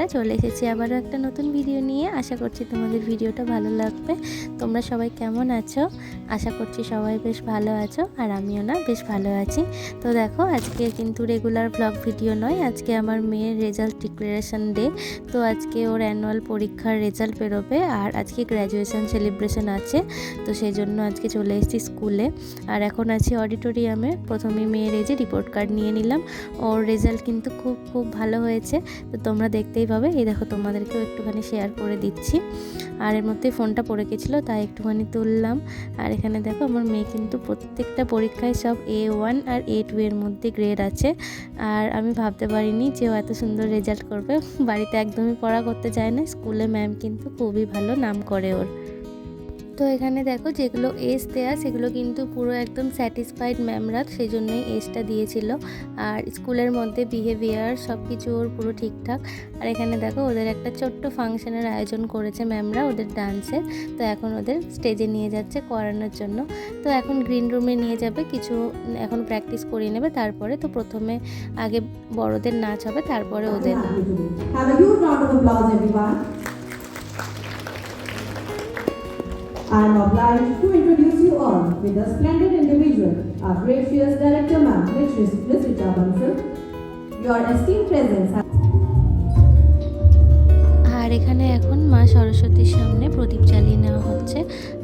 আমি চলে এসেছি আবারও একটা নতুন ভিডিও নিয়ে। আশা করছি তোমাদের ভিডিওটা ভালো লাগবে। তোমরা সবাই কেমন আছো? আশা করছি সবাই বেশ ভালো আছো, আর আমিও না বেশ ভালো আছি। তো দেখো, আজকে কিন্তু রেগুলার ব্লগ ভিডিও নয়, আজকে আমার মেয়ের রেজাল্ট ডিক্লারেশন ডে তো আজকে ওর অ্যানুয়াল পরীক্ষার রেজাল্ট বেরোবে, আর আজকে গ্র্যাজুয়েশন সেলিব্রেশন আছে। তো সেই জন্য আজকে চলে এসেছি স্কুলে। আর এখন আছি অডিটোরিয়ামে প্রথমে মেয়ের এই যে রিপোর্ট কার্ড নিয়ে নিলাম। ওর রেজাল্ট কিন্তু খুব খুব ভালো হয়েছে। তো তোমরা দেখতেই পাবে এই দেখো তোমাদেরকেও একটুখানি শেয়ার করে দিচ্ছি। আর এর মধ্যে ফোনটা পড়ে গেছিল, তাই একটুখানি তুললাম। আর এখানে দেখো আমার মেয়ে কিন্তু প্রত্যেকটা পরীক্ষায় সব এ ওয়ান আর এ টু এর মধ্যে গ্রেড আছে। আর আমি ভাবতে পারিনি যে ও এত সুন্দর রেজাল্ট করবে। বাড়িতে একদমই পড়া করতে চায় না স্কুলে ম্যাম কিন্তু খুবই ভালো নাম করে ওর। তো এখানে দেখো যেগুলো এস দেয়া, সেগুলো কিন্তু পুরো একদম স্যাটিসফাইড ম্যামরা সেই জন্যই এসটা দিয়েছিল। আর স্কুলের মধ্যে বিহেভিয়ার সব কিছু ওর পুরো ঠিকঠাক। আর এখানে দেখো ওদের একটা ছোট্ট ফাংশনের আয়োজন করেছে ম্যামরা ওদের ডান্সের তো এখন ওদের স্টেজে নিয়ে যাচ্ছে করানোর জন্য। তো এখন গ্রিন রুমে নিয়ে যাবে, কিছু এখন প্র্যাকটিস করিয়ে নেবে, তারপরে তো প্রথমে আগে বড়দের নাচ হবে, তারপরে ওদের I am obliged to introduce you all with a splendid individual, our gracious director, ma'am, Miss Miss Rita Bansal. Your esteemed presence আর এখানে এখন মা সরস্বতীর সামনে প্রদীপ জ্বালিয়ে নেওয়া হচ্ছে।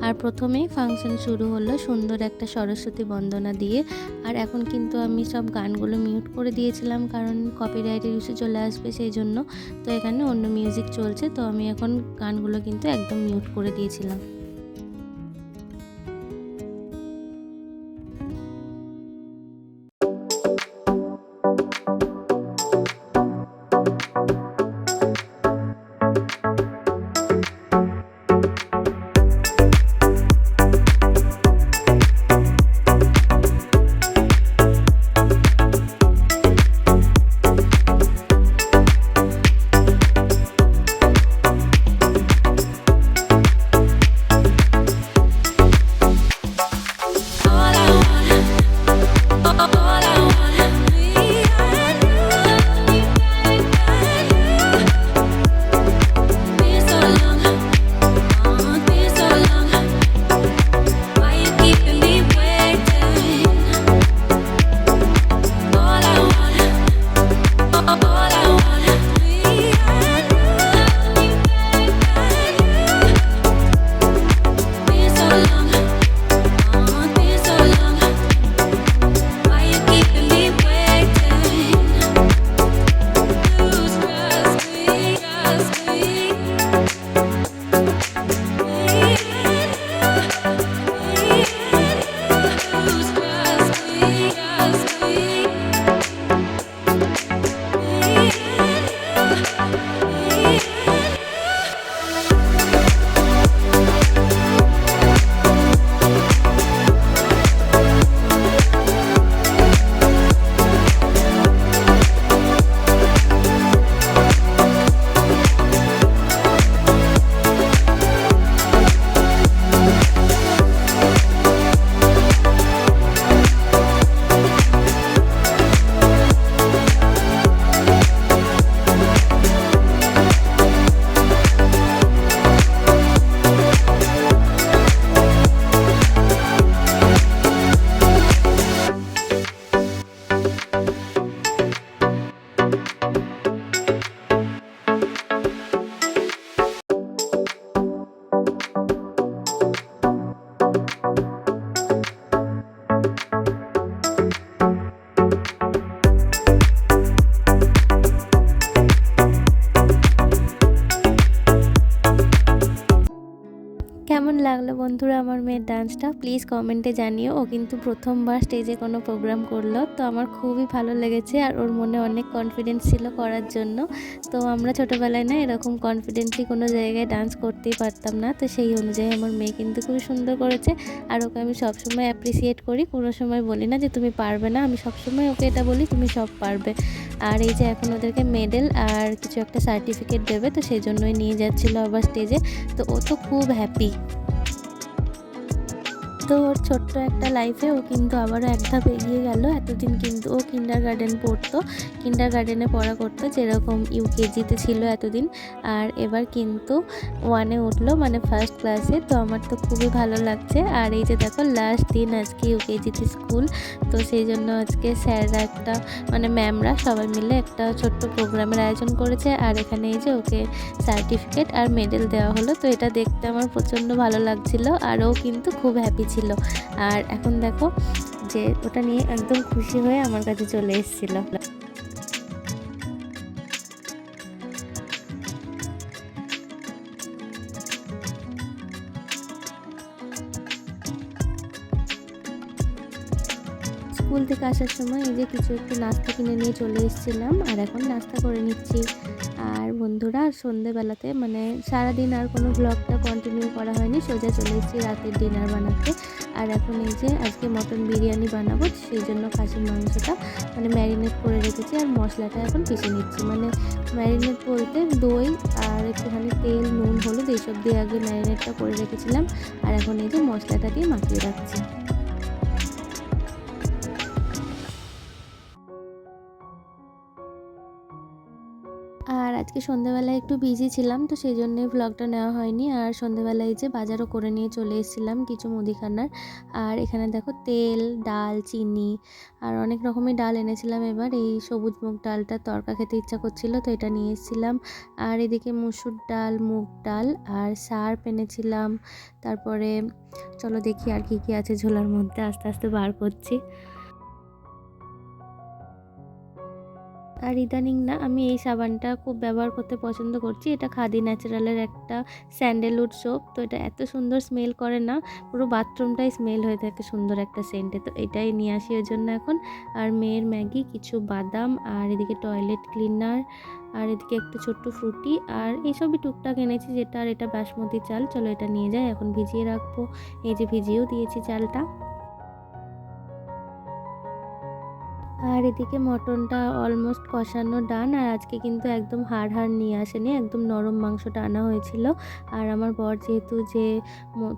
আর প্রথমেই ফাংশন শুরু হলো সুন্দর একটা সরস্বতী বন্দনা দিয়ে। আর এখন কিন্তু আমি সব গানগুলো মিউট করে দিয়েছিলাম কারণ কপিরাইটের ইস্যু চলে আসবে সেই জন্য। তো এখানে অন্য মিউজিক চলছে তো আমি এখন গানগুলো কিন্তু একদম মিউট করে দিয়েছিলাম। ডান্সটা প্লিজ কমেন্টে জানিও। ও কিন্তু প্রথমবার স্টেজে কোনো প্রোগ্রাম করল। তো আমার খুবই ভালো লেগেছে আর ওর মনে অনেক কনফিডেন্স ছিল করার জন্য। তো আমরা ছোটোবেলায় না এরকম কনফিডেন্টলি কোনো জায়গায় ডান্স করতেই পারতাম না। তো সেই অনুযায়ী আমার মেয়ে কিন্তু খুবই সুন্দর করেছে। আর ওকে আমি সবসময় অ্যাপ্রিসিয়েট করি। কোনো সময় বলি না যে, তুমি পারবে না। আমি সবসময় ওকে এটা বলি, তুমি সব পারবে। আর এই যে এখন ওদেরকে মেডেল আর কিছু একটা সার্টিফিকেট দেবে, তো সেই জন্যই নিয়ে যাচ্ছিল আবার স্টেজে তো ও তো খুব হ্যাপি তো ওর ছোট্ট একটা লাইফে ও কিন্তু আবারও এক ধাপ এগিয়ে গেল। এতদিন কিন্তু ও কিন্ডার গার্ডেন পড়তো। কিন্ডার গার্ডেনে পড়া করতো যেরকম ইউকেজিতে ছিল এতদিন। আর এবার কিন্তু ওয়ানে উঠল মানে ফার্স্ট ক্লাসে তো আমার তো খুবই ভালো লাগছে। আর এই যে দেখো লাস্ট দিন আজকে ইউকেজিতে স্কুল তো সেই জন্য আজকে স্যাররা একটা মানে ম্যামরা সবাই মিলে একটা ছোট্ট প্রোগ্রামের আয়োজন করেছে। আর এখানে এই যে ওকে সার্টিফিকেট আর মেডেল দেওয়া হলো। তো এটা দেখতে আমার প্রচণ্ড ভালো লাগছিল। আর ও কিন্তু খুব হ্যাপি ছিল। আর এখন দেখো যে ওটা নিয়ে একদম খুশি হয়ে আমার কাছে চলে এসেছিল। স্কুল থেকে আসার সময় এই যে কিছু একটু নাস্তা কিনে নিয়ে চলে এসেছিলাম। আর এখন নাস্তা করে নিচ্ছি। আর বন্ধুরা, সন্ধেবেলাতে মানে সারাদিন আর কোনো ব্লগটা কন্টিনিউ করা হয়নি, সোজা চলে এসেছি রাতের ডিনার বানাতে। আর এখন এই যে আজকে মটন বিরিয়ানি বানাবো, সেই জন্য খাসির মাংসটা মানে ম্যারিনেট করে রেখেছি আর মশলাটা এখন পিষে নিচ্ছি। মানে ম্যারিনেট বলতে দই আর একটুখানি তেল, নুন, হলুদ, এইসব দিয়ে আগে ম্যারিনেটটা করে রেখেছিলাম। আর এখন এই যে মশলাটা দিয়ে মাখিয়ে রাখছি। আজকে সন্ধ্যাবেলায় একটু বিজি ছিলাম, তো সেই জন্যে ভ্লগটা নেওয়া হয়নি। আর সন্ধ্যাবেলায় যে বাজারও করে নিয়ে চলে এসেছিলাম কিছু মুদিখানার। আর এখানে দেখো তেল, ডাল, চিনি, আর অনেক রকমের ডাল এনেছিলাম এবার। এই সবুজ মুগ ডালটা তরকা খেতে ইচ্ছা করছিল, তো এটা নিয়ে এসেছিলাম। আর এদিকে মুসুর ডাল, মুগ ডাল, আর সার্প এনেছিলাম। তারপরে চলো দেখি আর কি কি আছে ঝোলার মধ্যে, আস্তে আস্তে বার করছি। আর ইদানিং না আমি এই সাবানটা খুব ব্যবহার করতে পছন্দ করছি। এটা খাদি ন্যাচারালের একটা স্যান্ডেলউড সোপ, তো এটা এত সুন্দর স্মেল করে না, পুরো বাথরুমটাই স্মেল হয়ে থাকে সুন্দর একটা সেন্টে। তো এটাই নিয়ে আসি ওই জন্য এখন। আর মেয়ের ম্যাগি, কিছু বাদাম, আর এদিকে টয়লেট ক্লিনার, আর এদিকে একটু ছোট্ট ফ্রুটি, আর এইসবই টুকটাক এনেছি যেটা আর এটা বাসমতি চাল। চলো এটা নিয়ে যাই, এখন ভিজিয়ে রাখব। এই যে ভিজিয়েও দিয়েছি চালটা। আর এদিকে মটনটা অলমোস্ট কষানো ডান আর আজকে কিন্তু একদম হাড় হাড় নিয়ে আসেনি, একদম নরম মাংসটা আনা হয়েছিল। আর আমার বর যেহেতু যে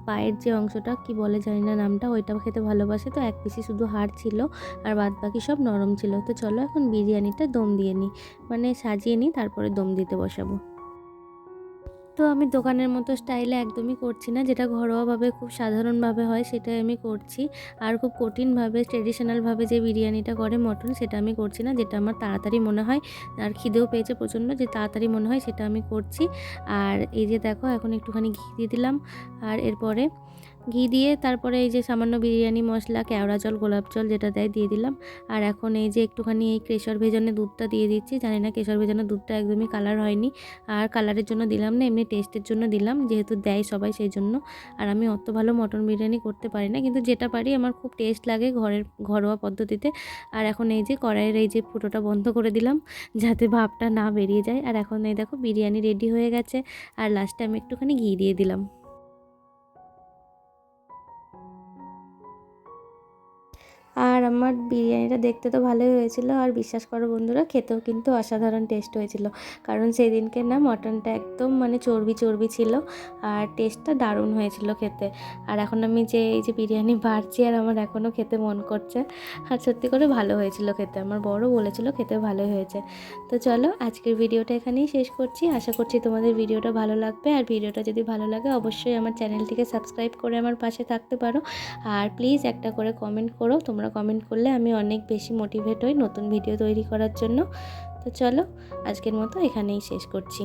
পায়ের যে অংশটা, কি বলে জানি না নামটা, ওইটা খেতে ভালোবাসে, তো এক পিসি শুধু হাড় ছিল, আর বাদ বাকি সব নরম ছিল। তো চলো এখন বিরিয়ানিটা দম দিয়ে নিই মানে সাজিয়ে নিই, তারপরে দম দিতে বসাবো। তো আমি দোকানের মতো স্টাইলে একদমই করছি না। যেটা ঘরোয়াভাবে খুব সাধারণভাবে হয় সেটাই আমি করছি। আর খুব কঠিনভাবে ট্রেডিশনালভাবে যে বিরিয়ানিটা করে মটন সেটা আমি করছি না। যেটা আমার তাড়াতাড়ি মনে হয়, আর খিদেও পেয়েছে প্রচণ্ড যে তাড়াতাড়ি মনে হয় সেটা আমি করছি। আর এই যে দেখো, এখন একটুখানি ঘি দিয়ে দিলাম। আর এরপরে ঘি দিয়ে তারপরে এই যে সামান্য বিরিয়ানি মশলা, কেওড়া জল, গোলাপ জল যেটা দেয় দিয়ে দিলাম। আর এখন এই যে একটুখানি এই কেশর ভেজানো দুধটা দিয়ে দিচ্ছি। জানি না কেশর ভেজানো দুধটা একদমই কালার হয়নি। আর কালারের জন্য দিলাম না, এমনি টেস্টের জন্য দিলাম, যেহেতু দেয় সবাই সেই জন্য। আর আমি অত ভালো মটন বিরিয়ানি করতে পারি না, কিন্তু যেটা পারি আমার খুব টেস্ট লাগে ঘরের ঘরোয়া পদ্ধতিতে। আর এখন এই যে কড়াইয়ের এই যে ফুটোটা বন্ধ করে দিলাম, যাতে ভাবটা না বেরিয়ে যায়। আর এখন এই দেখো বিরিয়ানি রেডি হয়ে গেছে। আর লাস্টে আমি একটুখানি ঘি দিয়ে দিলাম। a আর আমার বিরিয়ানিটা দেখতে তো ভালোই হয়েছিল আর বিশ্বাস করো বন্ধুরা, খেতেও কিন্তু অসাধারণ টেস্ট হয়েছিল। কারণ সেই দিনকে না মটনটা একদম মানে চর্বি চর্বি ছিল আর টেস্টটা দারুণ হয়েছিল খেতে। আর এখন আমি যে এই যে বিরিয়ানি বাড়ছি আর আমার এখনও খেতে মন করছে, আর সত্যি করে ভালো হয়েছিল খেতে। আমার বড় বলেছিল খেতে ভালোই হয়েছে। তো চলো আজকের ভিডিওটা এখানেই শেষ করছি। আশা করছি তোমাদের ভিডিওটা ভালো লাগবে। আর ভিডিওটা যদি ভালো লাগে অবশ্যই আমার চ্যানেলটিকে সাবস্ক্রাইব করে আমার পাশে থাকতে পারো। আর প্লিজ একটা করে কমেন্ট করো, তোমরা কমেন্ট করলে আমি অনেক বেশি মোটিভেট হই নতুন ভিডিও তৈরি করার জন্য। তো চলো, আজকের মতো এখানেই শেষ করছি।